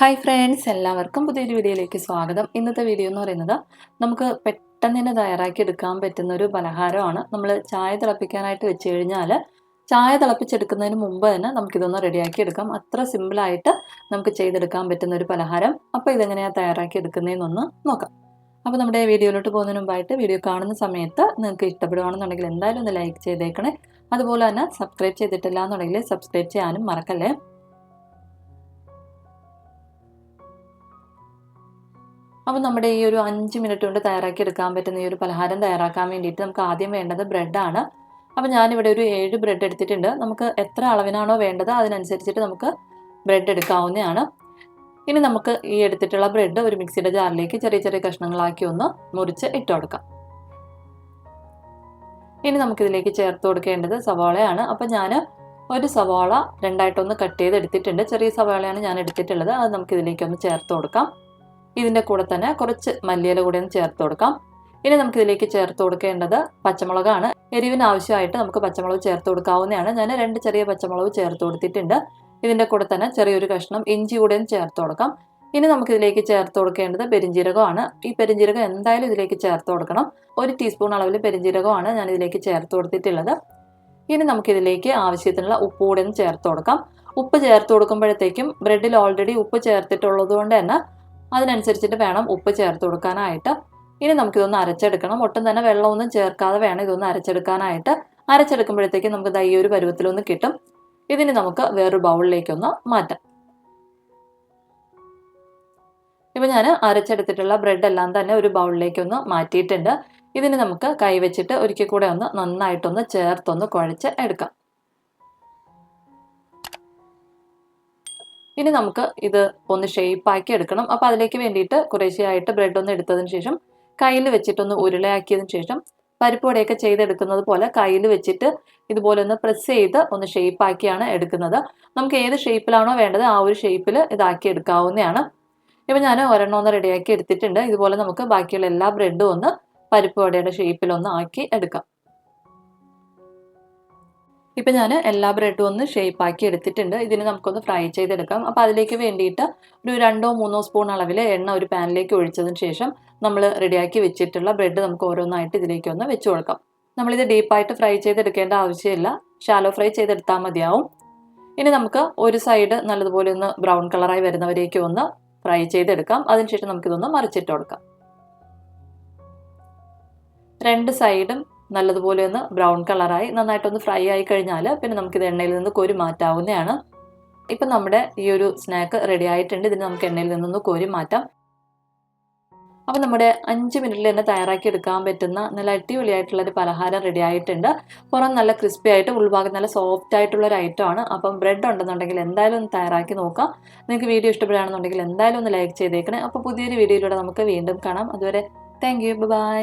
Hi friends എല്ലാവർക്കും പുതിയൊരു വീഡിയോയിലേക്ക് സ്വാഗതം. ഇന്നത്തെ വീഡിയോ എന്ന് പറയുന്നത് നമുക്ക് പെട്ടെന്ന് തന്നെ തയ്യാറാക്കി എടുക്കാൻ പറ്റുന്ന ഒരു പലഹാരമാണ്. നമ്മൾ ചായ തിളപ്പിക്കാനായിട്ട് വെച്ച് കഴിഞ്ഞാൽ ചായ തിളപ്പിച്ചെടുക്കുന്നതിന് മുമ്പ് തന്നെ നമുക്കിതൊന്ന് റെഡിയാക്കി എടുക്കാം. അത്ര സിമ്പിളായിട്ട് നമുക്ക് ചെയ്തെടുക്കാൻ പറ്റുന്ന ഒരു പലഹാരം. അപ്പോൾ ഇതെങ്ങനെയാണ് തയ്യാറാക്കി എടുക്കുന്നതെന്നൊന്ന് നോക്കാം. അപ്പോൾ നമ്മുടെ വീഡിയോയിലോട്ട് പോകുന്നതിന് മുമ്പായിട്ട് വീഡിയോ കാണുന്ന സമയത്ത് നിങ്ങൾക്ക് ഇഷ്ടപ്പെടുകയാണെന്നുണ്ടെങ്കിൽ എന്തായാലും ഒന്ന് ലൈക്ക് ചെയ്തേക്കണേ. അതുപോലെ തന്നെ സബ്സ്ക്രൈബ് ചെയ്തിട്ടില്ല എന്നുണ്ടെങ്കിൽ സബ്സ്ക്രൈബ് ചെയ്യാനും മറക്കല്ലേ. അപ്പോൾ നമ്മുടെ ഈ ഒരു അഞ്ച് മിനിറ്റ് കൊണ്ട് തയ്യാറാക്കി എടുക്കാൻ പറ്റുന്ന ഈ ഒരു പലഹാരം തയ്യാറാക്കാൻ വേണ്ടിയിട്ട് നമുക്ക് ആദ്യം വേണ്ടത് ബ്രെഡാണ് അപ്പോൾ ഞാനിവിടെ ഒരു ഏഴ് ബ്രെഡ് എടുത്തിട്ടുണ്ട്. നമുക്ക് എത്ര അളവിനാണോ വേണ്ടത് അതിനനുസരിച്ചിട്ട് നമുക്ക് ബ്രെഡ് എടുക്കാവുന്നതാണ്. ഇനി നമുക്ക് ഈ എടുത്തിട്ടുള്ള ബ്രെഡ് ഒരു മിക്സിയുടെ ജാറിലേക്ക് ചെറിയ ചെറിയ കഷ്ണങ്ങളാക്കി ഒന്ന് മുറിച്ച് ഇട്ട് കൊടുക്കാം. ഇനി നമുക്കിതിലേക്ക് ചേർത്ത് കൊടുക്കേണ്ടത് സവാളയാണ്. അപ്പം ഞാൻ ഒരു സവാള രണ്ടായിട്ടൊന്ന് കട്ട് ചെയ്ത് എടുത്തിട്ടുണ്ട് ചെറിയ സവാളയാണ് ഞാൻ എടുത്തിട്ടുള്ളത്. അത് നമുക്കിതിലേക്ക് ചേർത്ത് കൊടുക്കാം. ഇതിന്റെ കൂടെ തന്നെ കുറച്ച് മല്ലിയില കൂടെ ഒന്ന് ചേർത്ത് കൊടുക്കാം. ഇനി നമുക്ക് ഇതിലേക്ക് ചേർത്ത് കൊടുക്കേണ്ടത് പച്ചമുളകാണ്. എരിവിന് ആവശ്യമായിട്ട് നമുക്ക് പച്ചമുളക് ചേർത്ത് കൊടുക്കാവുന്നതാണ്. ഞാൻ രണ്ട് ചെറിയ പച്ചമുളക് ചേർത്ത് കൊടുത്തിട്ടുണ്ട്. ഇതിന്റെ കൂടെ തന്നെ ചെറിയൊരു കഷ്ണം ഇഞ്ചി കൂടെ ചേർത്ത് കൊടുക്കാം. ഇനി നമുക്ക് ഇതിലേക്ക് ചേർത്ത് കൊടുക്കേണ്ടത് പെരിഞ്ജീരകമാണ് ഈ പെരിഞ്ജീരകം എന്തായാലും ഇതിലേക്ക് ചേർത്ത് കൊടുക്കണം. ഒരു ടീസ്പൂൺ അളവിൽ പെരിഞ്ജീരകമാണ് ഞാൻ ഇതിലേക്ക് ചേർത്ത് കൊടുത്തിട്ടുള്ളത്. ഇനി നമുക്കിതിലേക്ക് ആവശ്യത്തിനുള്ള ഉപ്പ് കൂടെ ചേർത്ത് കൊടുക്കാം. ഉപ്പ് ചേർത്ത് കൊടുക്കുമ്പോഴത്തേക്കും ബ്രെഡിൽ ഓൾറെഡി ഉപ്പ് ചേർത്തിട്ടുള്ളത് കൊണ്ട് തന്നെ അതിനനുസരിച്ചിട്ട് വേണം ഉപ്പ് ചേർത്ത് കൊടുക്കാനായിട്ട്. ഇനി നമുക്കിതൊന്ന് അരച്ചെടുക്കണം. ഒട്ടും തന്നെ വെള്ളമൊന്നും ചേർക്കാതെ വേണം ഇതൊന്ന് അരച്ചെടുക്കാനായിട്ട്. അരച്ചെടുക്കുമ്പോഴത്തേക്കും നമുക്ക് ദൈ ഒരു പരുവത്തിലൊന്ന് കിട്ടും. ഇതിന് നമുക്ക് വേറൊരു ബൗളിലേക്കൊന്ന് മാറ്റാം. ഇപ്പം ഞാൻ അരച്ചെടുത്തിട്ടുള്ള ബ്രെഡ് എല്ലാം തന്നെ ഒരു ബൗളിലേക്കൊന്ന് മാറ്റിയിട്ടുണ്ട്. ഇതിന് നമുക്ക് കൈവച്ചിട്ട് ഒരിക്കൽ കൂടെ ഒന്ന് നന്നായിട്ടൊന്ന് ചേർത്തൊന്ന് കുഴച്ച് എടുക്കാം. ഇനി നമുക്ക് ഇത് ഒന്ന് ഷേപ്പാക്കി എടുക്കണം. അപ്പോൾ അതിലേക്ക് വേണ്ടിയിട്ട് കുറേശ്ശെയായിട്ട് ബ്രെഡ് ഒന്ന് എടുത്തതിന് ശേഷം കയ്യിൽ വെച്ചിട്ടൊന്ന് ഉരുളയാക്കിയതിന് ശേഷം പരിപ്പ് വടയൊക്കെ ചെയ്തെടുക്കുന്നത് പോലെ കയ്യിൽ വെച്ചിട്ട് ഇതുപോലെ ഒന്ന് പ്രസ് ചെയ്ത് ഒന്ന് ഷേപ്പാക്കിയാണ് എടുക്കുന്നത്. നമുക്ക് ഏത് ഷേപ്പിലാണോ വേണ്ടത് ആ ഒരു ഷേപ്പിൽ ഇതാക്കി എടുക്കാവുന്നതാണ്. ഇപ്പം ഞാൻ ഒരെണ്ണം ഒന്ന് റെഡിയാക്കി എടുത്തിട്ടുണ്ട്. ഇതുപോലെ നമുക്ക് ബാക്കിയുള്ള എല്ലാ ബ്രെഡും ഒന്ന് പരിപ്പ് വടയുടെ ഷേപ്പിലൊന്ന് ആക്കി എടുക്കാം. ഇപ്പം ഞാൻ എല്ലാ ബ്രെഡും ഒന്ന് ഷേപ്പാക്കി എടുത്തിട്ടുണ്ട്. ഇതിന് നമുക്കൊന്ന് ഫ്രൈ ചെയ്തെടുക്കാം. അപ്പോൾ അതിലേക്ക് വേണ്ടിയിട്ട് ഒരു രണ്ടോ മൂന്നോ സ്പൂൺ അളവിൽ എണ്ണ ഒരു പാനിലേക്ക് ഒഴിച്ചതിന് ശേഷം നമ്മൾ റെഡിയാക്കി വെച്ചിട്ടുള്ള ബ്രെഡ് നമുക്ക് ഓരോന്നായിട്ട് ഇതിലേക്ക് ഒന്ന് വെച്ച് കൊടുക്കാം. നമ്മളിത് ഡീപ്പായിട്ട് ഫ്രൈ ചെയ്തെടുക്കേണ്ട ആവശ്യമില്ല. ഷാലോ ഫ്രൈ ചെയ്തെടുത്താൽ മതിയാവും. ഇനി നമുക്ക് ഒരു സൈഡ് നല്ലതുപോലെ ഒന്ന് ബ്രൗൺ കളറായി വരുന്നവരേക്ക് ഒന്ന് ഫ്രൈ ചെയ്തെടുക്കാം. അതിനുശേഷം നമുക്കിതൊന്ന് മറിച്ചിട്ട് കൊടുക്കാം. രണ്ട് സൈഡും നല്ലതുപോലെ ഒന്ന് ബ്രൗൺ കളറായി നന്നായിട്ടൊന്ന് ഫ്രൈ ആയി കഴിഞ്ഞാൽ പിന്നെ നമുക്കിത് എണ്ണയിൽ നിന്ന് കോരി മാറ്റാവുന്നതാണ്. ഇപ്പം നമ്മുടെ ഈ ഒരു സ്നാക്ക് റെഡി ആയിട്ടുണ്ട്. ഇതിന് നമുക്ക് എണ്ണയിൽ നിന്നൊന്ന് കോരി മാറ്റാം. അപ്പോൾ നമ്മുടെ അഞ്ച് മിനിറ്റിൽ തന്നെ തയ്യാറാക്കി എടുക്കാൻ പറ്റുന്ന നല്ല അടിപൊളിയായിട്ടുള്ള ഒരു പലഹാരം റെഡി ആയിട്ടുണ്ട്. പുറം നല്ല ക്രിസ്പി ആയിട്ട് ഉൾഭാഗം നല്ല സോഫ്റ്റ് ആയിട്ടുള്ള ഒരു ആണ്. അപ്പം ബ്രെഡ് ഉണ്ടെന്നുണ്ടെങ്കിൽ എന്തായാലും ഒന്ന് തയ്യാറാക്കി നോക്കാം. നിങ്ങൾക്ക് വീഡിയോ ഇഷ്ടപ്പെടുകയാണെന്നുണ്ടെങ്കിൽ എന്തായാലും ഒന്ന് ലൈക്ക് ചെയ്തേക്കണേ. അപ്പോൾ പുതിയൊരു വീഡിയോയിലൂടെ നമുക്ക് വീണ്ടും കാണാം. അതുവരെ താങ്ക് യു ബൈ